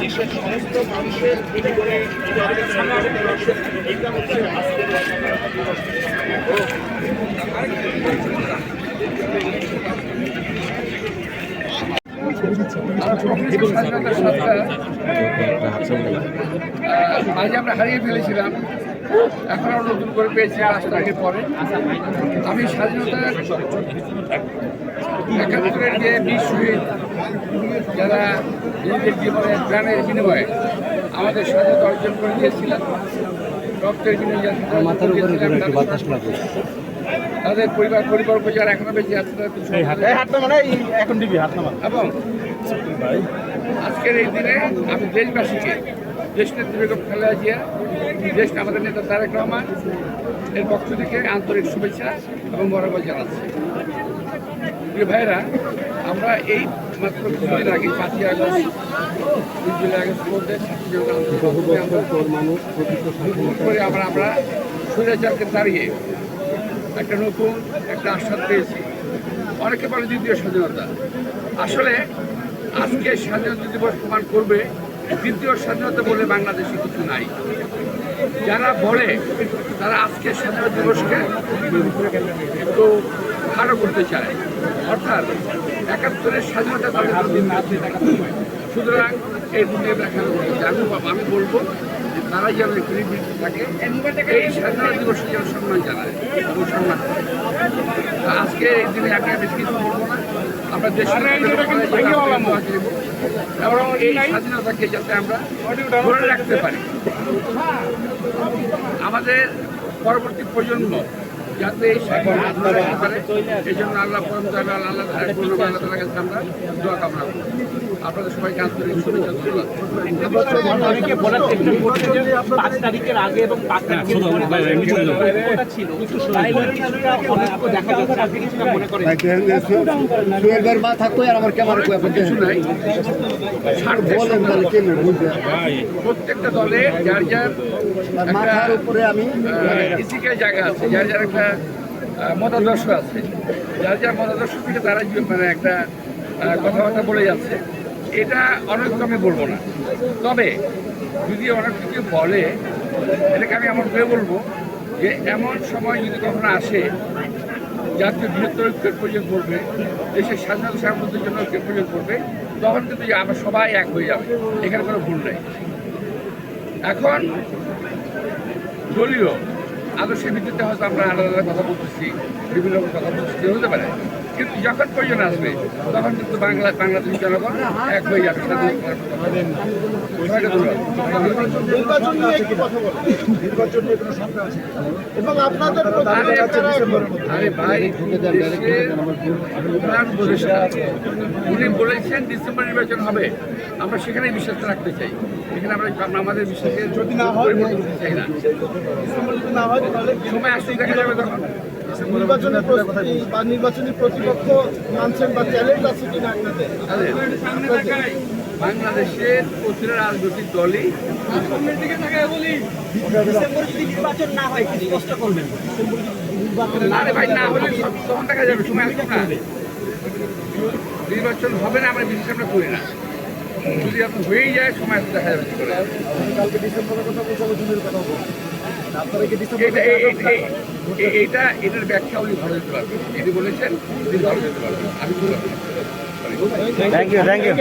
দেশের সমস্ত মানুষের আজ আমরা হারিয়ে ফেলেছিলাম। এখন আমরা নতুন করে পেয়েছি রাস্তা আগে পরে। আমি স্বাধীনতার একাত্তরের যে বীর শহীদ যারা নিজেদের জীবনের প্রাণের বিনিময়ে আমাদের স্বাধীনতা অর্জন করে দিয়েছিলেন রক্তের বিনিময়ে তাদের পরিবার পরিবার যারা এখনও বেঁচে আছে এবং আজকের এই দিনে আমি দেশবাসীকে দেশ নেত্রী বেগম খালেদা জিয়া দেশ আমাদের নেতা তারেক রহমান এর পক্ষ থেকে আন্তরিক শুভেচ্ছা এবং বরাবর জানাচ্ছি। প্রিয় ভাইরা আমরা এই মাত্র কিছুদিন আগে পাঁচই আগস্ট দুই জুলাই আগস্ট মধ্যে করে আমরা আমরা স্বৈরাচারকে দাঁড়িয়ে একটা নতুন একটা আশ্বাস পেয়েছি। অনেকে বলে দ্বিতীয় স্বাধীনতা। আসলে আজকে স্বাধীনতা দিবস প্রমাণ করবে দ্বিতীয় স্বাধীনতা বলে বাংলাদেশে কিছু নাই। যারা বলে, তারা আজকে স্বাধীনতা দিবসকে একটু ভালো করতে চায়। অর্থাৎ একাত্তরের স্বাধীনতা তাদের আছে সুতরাং এই দুনিয়া দেখা আমি বলব যে তারা যেন নিবৃত্ত থাকে, এই স্বাধীনতা দিবস যেন সম্মান জানায় এবং সম্মান আজকে এই দিনে আমি বেশি কিছু বলব না। আমরা দেশের এবং এই স্বাধীনতাকে যাতে আমরা ধরে রাখতে পারি। আমাদের পরবর্তী প্রজন্ম যাতে এই জন্য আল্লাহ পরম দয়াল আল্লাহ আল্লাহ কাছে আমরা দোয়া কামনা করি আপনাদের সবাইকে আন্তরিক শুভেচ্ছা ধন্যবাদ। অনেকে বলার চেষ্টা করছে যে পাঁচ তারিখের আগে এবং পাঁচ তারিখের ছিল তাই দেখা যাচ্ছে আপনি কিছুটা মনে করেন। সুয়েলবার মাথা কই আর আমার ক্যামেরা কই আপনি কিছু নাই। বলেন তাহলে প্রত্যেকটা দলে যার যার মাথার উপরে আমি জায়গা আছে যার যার একটা আহ, মতাদর্শ আছে। যার যার মতাদর্শ থেকে তারা মানে একটা কথাবার্তা বলে যাচ্ছে এটা অনেক আমি বলব না। তবে যদি অনেক কিছু বলে এটাকে আমি আমার করে বলব যে এমন সময় যদি কখনো আসে জাতীয় বৃহত্তর ঐক্যের প্রয়োজন পড়বে দেশের স্বাধীনতা সার্বভৌমত্বের জন্য ঐক্যের প্রয়োজন পড়বে তখন কিন্তু আমরা সবাই এক হয়ে যাবে এখানে কোনো ভুল নেই। এখন দলীয় আদর্শের ভিত্তিতে হয়তো আমরা আলাদা আলাদা কথা বলতেছি বিভিন্ন কথা বলতেছি হতে পারে। কিন্তু যখন প্রয়োজন আসবে তখন কিন্তু বাংলা বাংলাদেশের জনগণ এক হয়ে যাবে। আরে ভাই উনি বলেছেন ডিসেম্বর নির্বাচন হবে। আমরা সেখানে বিশ্বাস রাখতে চাই। এখানে আমরা আমাদের বিশ্বাসের যদি না হয় চাই না। যদি না হয় সময় আসতেই দেখা যাবে তখন। নির্বাচনী প্রস্তুতি বা নির্বাচনী প্রতিপক্ষ মানছেন বা চ্যালেঞ্জ আছে কিনা আপনাদের? বাংলাদেশের প্রতিটা রাজনৈতিক দলই ডিসেম্বরে যদি নির্বাচন না হয় কি স্পষ্ট করবেন। আরে ভাই না হলে তখন দেখা যাবে সময় আসবে না। নির্বাচন হবে না আমরা বিশ্বাস আমরা করি না। যদি এখন হয়েই যায় সময় দেখা যাবে কি করে। কালকে ডিসেম্বরের কথা বলতে জুনের কথা এটা এটার ব্যাখ্যা উনি ভালো দিতে পারবেন। যিনি বলেছেন তিনি ভালো দিতে পারবেন। আমি থ্যাংক ইউ থ্যাংক ইউ